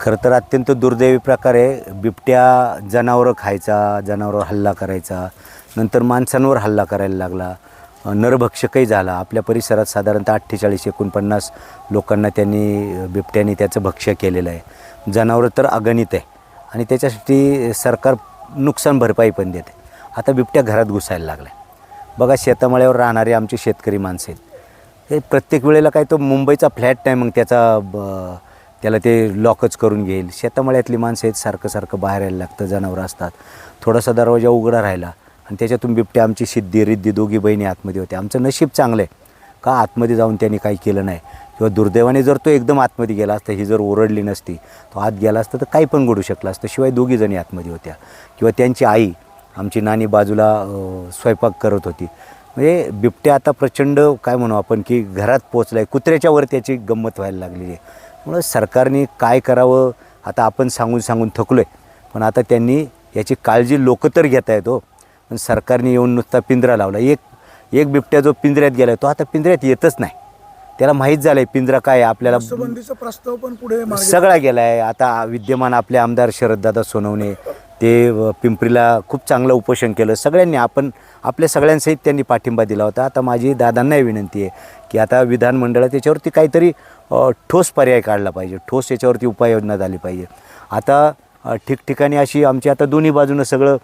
खरं तर अत्यंत दुर्दैवी प्रकारे बिबट्या जनावरं खायचा जनावरं हल्ला करायचा नंतर माणसांवर हल्ला करायला लागला नरभक्षकही झाला. आपल्या परिसरात साधारणतः अठ्ठेचाळीस एकोणपन्नास लोकांना त्यांनी बिबट्याने त्याचं भक्ष्य केलेलं आहे. जनावरं तर अगणित आहे आणि त्याच्यासाठी सरकार नुकसान भरपाई पण देते. आता बिबट्या घरात घुसायला लागला बघा शेतामळ्यावर राहणारे आमचे शेतकरी माणसं आहेत. हे प्रत्येक वेळेला काय तो मुंबईचा फ्लॅट नाही मग त्याचा ब- त्याला ते लॉकच करून घेईल. शेतामळ्यातली माणसं आहेत सारखं सारखं बाहेर यायला लागतं जनावरं असतात. थोडासा दरवाजा उघडा राहिला आणि त्याच्यातून बिबट्या आमची सिद्धी रिद्धी दोघी बहिणी आतमध्ये होत्या. आमचं नशीब चांगलं आहे. का आतमध्ये जाऊन त्यांनी काही केलं नाही? किंवा दुर्दैवाने जर तो एकदम आतमध्ये गेला असता ही जर ओरडली नसती तो आत गेला असता तर काही पण घडू शकलं असतं. शिवाय दोघी जणी आतमध्ये होत्या. किंवा त्यांची आई आमची नानी बाजूला स्वयंपाक करत होती. म्हणजे बिबट्या आता प्रचंड काय म्हणू आपण की घरात पोचला आहे कुत्र्याच्या वर त्याची गंमत व्हायला लागलेली आहे. त्यामुळं सरकारने काय करावं आता आपण सांगून सांगून थकलो आहे पण आता त्यांनी याची काळजी लोक तर घेत आहेत हो. पण सरकारने येऊन नुसता पिंजरा लावला. एक एक बिबट्या जो पिंजऱ्यात गेला तो आता पिंजऱ्यात येतच नाही. त्याला माहीत झालं आहे पिंजरा काय आहे आपल्याला संबंधीचा प्रस्ताव पण पुढे मार्गी सगळा गेला आहे आता विद्यमान आपले आमदार शरददादा सोनवणे ते पिंपरीला खूप चांगलं उपोषण केलं. सगळ्यांनी आपण आपल्या सगळ्यांसहित त्यांनी पाठिंबा दिला होता. आता माझी दादांनाही विनंती आहे की आता विधानमंडळात त्याच्यावरती काहीतरी ठोस पर्याय काढला पाहिजे. ठोस याच्यावरती उपाययोजना झाली पाहिजे. आता ठिकठिकाणी अशी आमची आता दोन्ही बाजूनं सगळं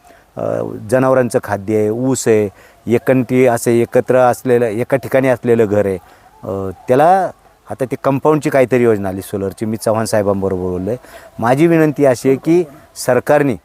जनावरांचं खाद्य आहे ऊस आहे एकंटी असं एकत्र असलेलं एका ठिकाणी असलेलं घर आहे. त्याला आता ते कंपाऊंडची काहीतरी योजना आली सोलरची. मी चव्हाण साहेबांबरोबर बोललो आहे माझी विनंती अशी आहे की सरकारने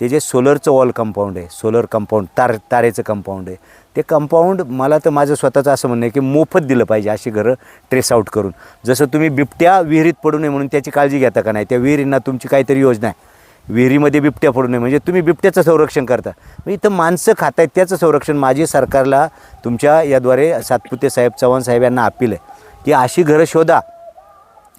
ते जे सोलरचं वॉल कंपाऊंड आहे सोलर कंपाऊंड तार तारेचं कंपाऊंड आहे ते कंपाऊंड मला तर माझं स्वतःचं असं म्हणणं आहे की मोफत दिलं पाहिजे अशी घरं ट्रेस आऊट करून. जसं तुम्ही बिबट्या विहिरीत पडू नये म्हणून त्याची काळजी घेता का नाही? त्या विहिरींना तुमची काहीतरी योजना आहे. विहिरीमध्ये बिबट्या पडू नये. म्हणजे तुम्ही बिबट्याचं संरक्षण करता. मग इथं माणसं खात आहेत त्याचं संरक्षण माझी सरकारला तुमच्या याद्वारे सातपुते साहेब चव्हाण साहेब यांना अपील आहे की अशी घरं शोधा.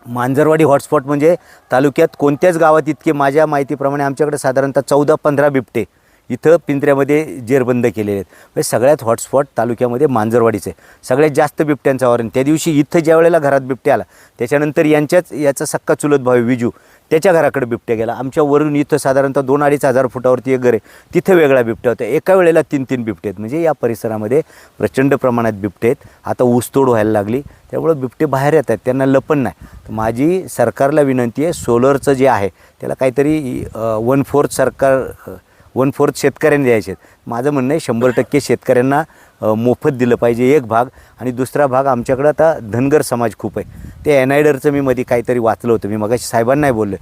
मांजरवाडी हॉटस्पॉट म्हणजे तालुक्यात कोणत्याच गावात इतके माझ्या माहितीप्रमाणे आमच्याकडे साधारणतः चौदा पंधरा बिबटे इथं पिंजऱ्यामध्ये जेरबंद केलेले आहेत. म्हणजे सगळ्यात हॉटस्पॉट तालुक्यामध्ये मांजरवाडीचे सगळ्यात जास्त बिबट्यांचं वारण त्या दिवशी इथं ज्या वेळेला घरात बिबट्या आला त्याच्यानंतर यांच्याच याचा सक्का चुलत भाऊ विजू त्याच्या घराकडे बिबट्या गेला. आमच्या वरून इथं साधारणतः दोन अडीच हजार फुटावरती एक घर आहे. तिथं वेगळा बिबट्या होता. एका वेळेला तीन तीन बिबटे आहेत. म्हणजे या परिसरामध्ये प्रचंड प्रमाणात बिबटे आहेत. आता ऊसतोड व्हायला लागली. त्यामुळं बिबटे बाहेर येत आहेत. त्यांना लपण नाही. तर माझी सरकारला विनंती आहे सोलरचं जे आहे त्याला काहीतरी वन फोर्थ सरकार वन फोर्थ शेतकऱ्यांनी द्यायचे आहेत माझं म्हणणं आहे शंभर टक्के शेतकऱ्यांना मोफत दिलं पाहिजे एक भाग आणि दुसरा भाग आमच्याकडं आता धनगर समाज खूप आहे. ते एनआयडरचं मी मध्ये काहीतरी वाचलं होतं. मी मगाशी साहेबांनाही बोललो.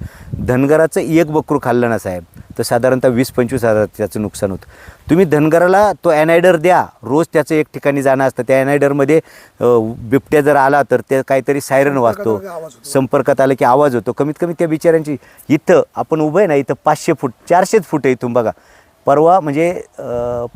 धनगराचं एक बकरू खाल्लं ना साहेब? तर साधारणतः वीस पंचवीस हजार त्याचं नुकसान होतं. तुम्ही धनगराला तो एनआयडर द्या. रोज त्याचं एक ठिकाणी जाणं असतं. त्या एनआयडरमध्ये बिबट्या जर आला तर ते काहीतरी सायरन वाजतो. होतो. संपर्कात आलं की आवाज होतो. कमीत कमी त्या बिचाऱ्यांची इथं आपण उभं आहे ना इथं पाचशे फूट चारशेच फूट आहे इथून बघा. परवा म्हणजे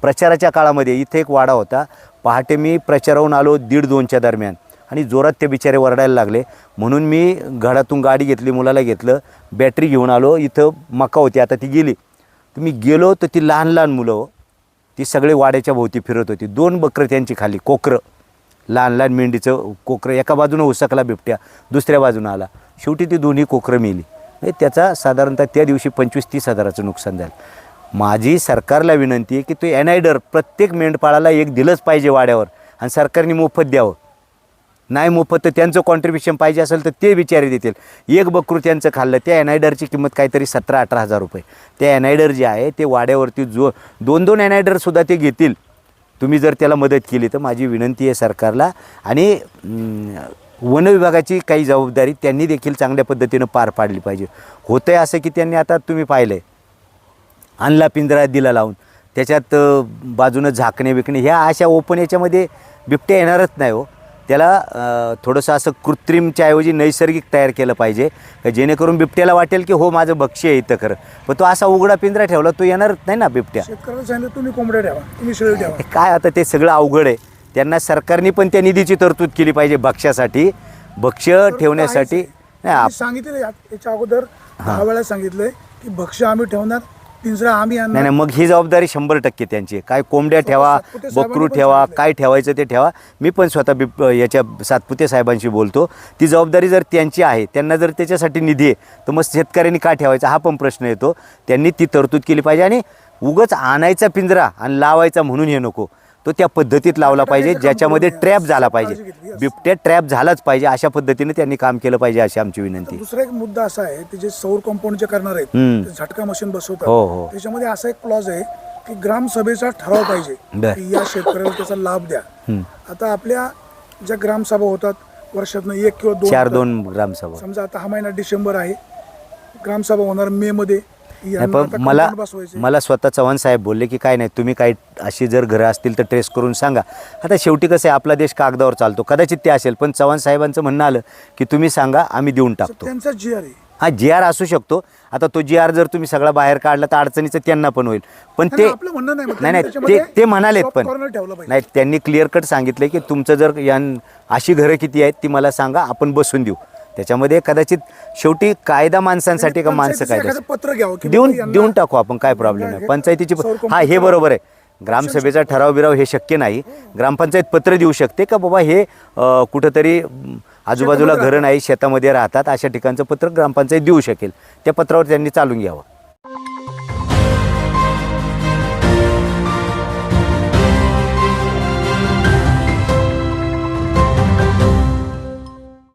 प्रचाराच्या काळामध्ये इथे एक वाडा होता. पहाटे मी प्रचाराहून आलो दीड दोनच्या दरम्यान. आणि जोरात ते बिचारे वरडायला लागले. म्हणून मी घरातून गाडी घेतली मुलाला घेतलं बॅटरी घेऊन आलो. इथं मका होती आता ती गेली. तर मी गेलो तर ती लहान लहान मुलं हो, ती सगळे वाड्याच्या भोवती फिरत होती. दोन बकरं त्यांची खाली कोकरं. लहान लहान मेंढीचं कोकरं. एका बाजूनं उसकला बिबट्या दुसऱ्या बाजूनं आला. शेवटी ती दोन्ही कोकरं मेली. म्हणजे त्याचा साधारणतः त्या दिवशी पंचवीस तीस हजाराचं नुकसान झालं. माझी सरकारला विनंती आहे की तो एनायडर प्रत्येक मेंढपाळाला एक दिलंच पाहिजे वाड्यावर आणि सरकारने मोफत द्यावं. नाही मोफत तर त्यांचं कॉन्ट्रीब्युशन पाहिजे असेल तर ते विचारे देतील. एक बकरू त्यांचं खाल्लं त्या एनायडरची किंमत काहीतरी सतरा अठरा हजार रुपये. त्या एनायडर जे आहे ते वाड्यावरती जो दोन दोन एनायडरसुद्धा ते घेतील. तुम्ही जर त्याला मदत केली तर माझी विनंती आहे सरकारला. आणि वन विभागाची काही जबाबदारी त्यांनी देखील चांगल्या पद्धतीनं पार पाडली पाहिजे. होतं आहे असं की त्यांनी आता तुम्ही पाहिलं आहे आणला पिंजरा दिला लावून. त्याच्यात बाजूनं झाकणे बिकणे ह्या अशा ओपन याच्यामध्ये बिबट्या येणारच नाही हो. त्याला थोडंसं असं कृत्रिमच्या ऐवजी नैसर्गिक तयार केलं पाहिजे जेणेकरून बिबट्याला वाटेल की हो माझं भक्ष्य आहे इथं खरं. पण तो असा उघडा पिंजरा ठेवला तो येणारच नाही ना बिबट्या. तुम्ही कोंबड्या ठेवा तुम्ही काय आता ते सगळं अवघड आहे. त्यांना सरकारने पण त्या निधीची तरतूद केली पाहिजे भक्ष्यासाठी भक्ष्य ठेवण्यासाठी. नाही. सांगितले याच्या अगोदर वेळा सांगितलंय की भक्ष्य आम्ही ठेवणार पिंजरा आम्ही आणणार. नाही नाही मग ही जबाबदारी शंभर टक्के त्यांची काय कोंबड्या ठेवा सातपुते साहेबांनी बकरू पण ठेवा. काय ठेवायचं ते ठेवा. मी पण स्वतः बिप याच्या सातपुते साहेबांशी बोलतो. ती जबाबदारी जर त्यांची आहे त्यांना जर त्याच्यासाठी निधी आहे तर मग शेतकऱ्यांनी का ठेवायचा? हा पण प्रश्न येतो. त्यांनी ती तरतूद केली पाहिजे आणि उगच आणायचा पिंजरा आणि लावायचा म्हणून हे नको. तो त्या पद्धतीत लावला पाहिजे ज्याच्यामध्ये ट्रॅप झाला पाहिजे. बिबट्या ट्रॅप झालाच पाहिजे अशा पद्धतीने त्यांनी काम केलं पाहिजे अशी आमची विनंती दुसरा एक मुद्दा असा आहे की जे सौर कंपाऊंड जे करणार आहेत हम्म. ते झटका मशीन बसवतात हो, हो. त्याच्यामध्ये असा एक क्लॉज आहे की ग्रामसभेचा ठराव पाहिजे बर. की या शेतकऱ्याला त्याचा लाभ द्या आता आपल्या ज्या ग्रामसभा होतात वर्षातनं एक किंवा दोन चार होतात. दोन ग्रामसभा समजा आता हा महिना डिसेंबर आहे ग्रामसभा होणार मे मध्ये नाही यांना पण आता मला बसवायचे. मला स्वतः चव्हाण साहेब बोलले की काय नाही तुम्ही काही अशी जर घरं असतील तर ट्रेस करून सांगा. आता शेवटी कसं आहे आपला देश कागदावर चालतो. कदाचित ते असेल पण चव्हाण साहेबांचं म्हणणं आलं की तुम्ही सांगा आम्ही देऊन टाकतो. त्यांचा जी आर आहे. हा जी आर असू शकतो. आता तो जी आर जर तुम्ही सगळा बाहेर काढला तर अडचणीचं त्यांना पण होईल. पण नाही, ते आपलं म्हणणं नाही, मग नाही ते ते म्हणालेत soft पण. corner ठेवलं पाहिजे. नाही त्यांनी क्लिअर कट सांगितलं की तुमचं जर या अशी घरं किती आहेत ती मला सांगा आपण बसून देऊ. त्याच्यामध्ये कदाचित शेवटी कायदा माणसांसाठी का माणसं कायदा पत्र घ्यावं देऊन देऊन टाकू आपण काय प्रॉब्लेम नाही. पंचायतीची हा हे बरोबर आहे. ग्रामसभेचा ठराव बिराव हे शक्य नाही. ग्रामपंचायत पत्र देऊ शकते का बाबा हे कुठंतरी आजूबाजूला घरं नाही शेतामध्ये राहतात अशा ठिकाणचं पत्र ग्रामपंचायत देऊ शकेल. त्या पत्रावर त्यांनी चालून घ्यावं.